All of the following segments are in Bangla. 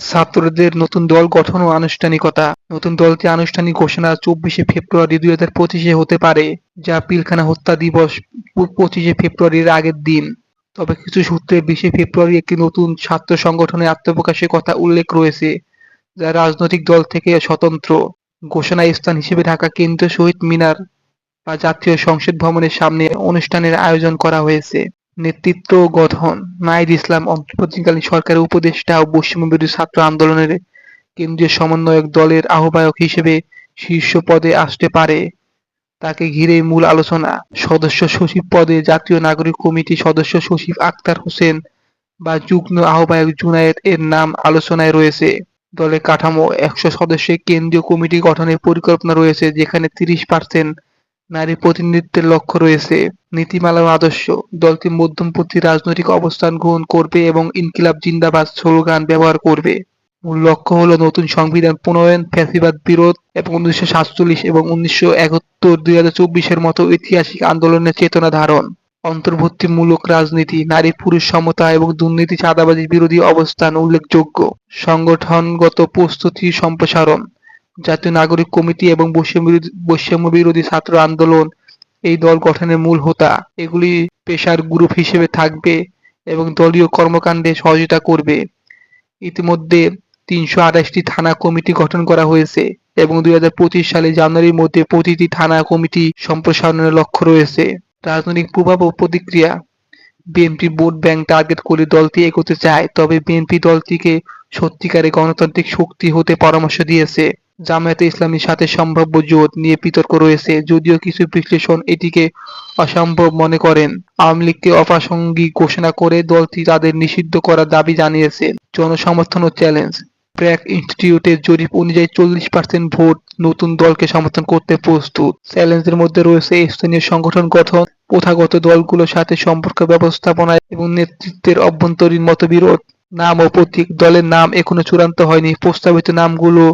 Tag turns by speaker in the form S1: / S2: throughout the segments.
S1: ছাত্রদের নতুন দল গঠন ও আনুষ্ঠানিকতা। নতুন দলটি আনুষ্ঠানিক ঘোষণা চব্বিশে ফেব্রুয়ারি দুই হাজার পঁচিশে হতে পারে, যা পিলখানা হত্যা দিবস পঁচিশে ফেব্রুয়ারির আগের দিন। তবে কিছু সূত্রে বিশে ফেব্রুয়ারি একটি নতুন ছাত্র সংগঠনের আত্মপ্রকাশের কথা উল্লেখ রয়েছে, যা রাজনৈতিক দল থেকে স্বতন্ত্র। ঘোষণা স্থান হিসেবে ঢাকা কেন্দ্রীয় শহীদ মিনার বা জাতীয় সংসদ ভবনের সামনে অনুষ্ঠানের আয়োজন করা হয়েছে। নেতৃত্ব গঠন। নাহিদ ইসলাম অন্তর্বর্তীকালীন সরকারের উপদেষ্টা ও বৈষম্যবিরোধী ছাত্র আন্দোলনের কেন্দ্রীয় সমন্বয়ক দলের আহ্বায়ক হিসেবে শীর্ষ পদে আসতে পারে। তাকে ঘিরেই মূল আলোচনা, সদস্য সচিব পদে জাতীয় নাগরিক কমিটি সদস্য সচিব আক্তার হোসেন বা যুগ্ম আহ্বায়ক জুনায়েদ এর নাম আলোচনায় রয়েছে। দলের কাঠামো একশো সদস্যের কেন্দ্রীয় কমিটি গঠনের পরিকল্পনা রয়েছে, যেখানে তিরিশ পার্সেন্ট নারী প্রতিনিধিত্বের লক্ষ্য রয়েছে। নীতিমালা ও আদর্শ, দলটি মধ্যমপন্থী রাজনৈতিক অবস্থান গ্রহণ করবে এবং ইনকিলাব জিন্দাবাদ স্লোগান ব্যবহার করবে। মূল লক্ষ্য হলো নতুন সংবিধান প্রণয়ন, ফ্যাসিবাদ বিরোধ এবং উনিশশো সাতচল্লিশ এবং উনিশশো একাত্তর দুই হাজার চব্বিশের মতো ঐতিহাসিক আন্দোলনের চেতনা ধারণ। অন্তর্ভুক্তিমূলক রাজনীতি, নারী পুরুষ সমতা এবং দুর্নীতি চাঁদাবাজি বিরোধী অবস্থান উল্লেখযোগ্য। সংগঠনগত প্রস্তুতি সম্প্রসারণ জাতীয় নাগরিক কমিটি এবং বৈষম্য বিরোধী ছাত্র আন্দোলন এই দল গঠনের মূল হোতা। এগুলি পেশার গ্রুপ হিসেবে থাকবে এবং দলীয় কর্মকাণ্ডে সহযোগিতা করবে। ইতিমধ্যে তিনশো আঠাশটি থানা কমিটি গঠন করা হয়েছে এবং দুই হাজার পঁচিশ সালে জানুয়ারির মধ্যে প্রতিটি থানা কমিটি সম্প্রসারণের লক্ষ্য রয়েছে। রাজনৈতিক প্রভাব ও প্রতিক্রিয়া। বিএনপি ভোট ব্যাংক টার্গেট করে দলটি এগোতে চায়, তবে বিএনপি দলটিকে সত্যিকারের গণতান্ত্রিক শক্তি হতে পরামর্শ দিয়েছে। জামায়াতে ইসলামীর সাথে সম্ভাব্য জোট নিয়ে বিতর্ক রয়েছে, যদিও কিছু বিশ্লেষণ এটিকে অসম্ভব মনে করেন। আওয়ামী লীগকে অপ্রাসঙ্গিক ঘোষণা করে দলটি তাদের নিষিদ্ধ করার দাবি জানিয়েছে। জনসমর্থন ও চ্যালেঞ্জ। ব্র্যাক ইনস্টিটিউটের জরিপ অনুযায়ী চল্লিশ পার্সেন্ট ভোট নতুন দলকে সমর্থন করতে প্রস্তুত। চ্যালেঞ্জের মধ্যে রয়েছে স্থানীয় সংগঠন গঠন, প্রথাগত দলগুলোর সাথে সম্পর্ক ব্যবস্থাপনা এবং নেতৃত্বের অভ্যন্তরীণ মতবিরোধ। নাম ও প্রতীক দলের নাম এখনও চূড়ান্ত হয়নি। প্রস্তাবিত নামগুলো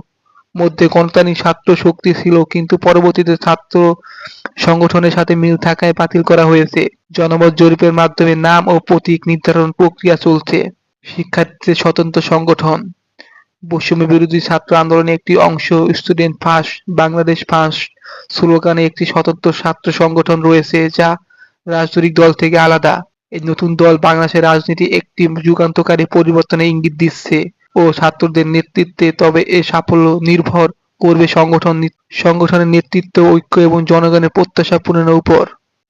S1: মধ্যে গণতান্ত্রিক ছাত্র শক্তি ছিল, কিন্তু পরবর্তীতে ছাত্র সংগঠনের সাথে মিল থাকায় বাতিল করা হয়েছে। জনমত জরিপের মাধ্যমে নাম ও প্রতীক নির্ধারণ প্রক্রিয়া চলছে। শিক্ষার্থীদের স্বতন্ত্র সংগঠন। বৈষম্য বিরোধী ছাত্র আন্দোলনের একটি অংশ, স্টুডেন্ট ফার্স্ট বাংলাদেশ ফার্স্ট স্লোগানে একটি স্বতন্ত্র ছাত্র সংগঠন রয়েছে, যা রাজনৈতিক দল থেকে আলাদা। এই নতুন দল বাংলাদেশের রাজনীতি একটি যুগান্তকারী পরিবর্তনের ইঙ্গিত দিচ্ছে। ও ছাত্রদের নেতৃত্বে তবে এ সাফল্য নির্ভর করবে সংগঠন সংগঠনের নেতৃত্ব, ঐক্য এবং জনগণের প্রত্যাশা পূরণের উপর।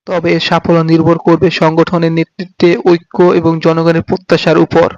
S1: তবে এর সাফল্য নির্ভর করবে সংগঠনের নেতৃত্বে ঐক্য এবং জনগণের প্রত্যাশার উপর।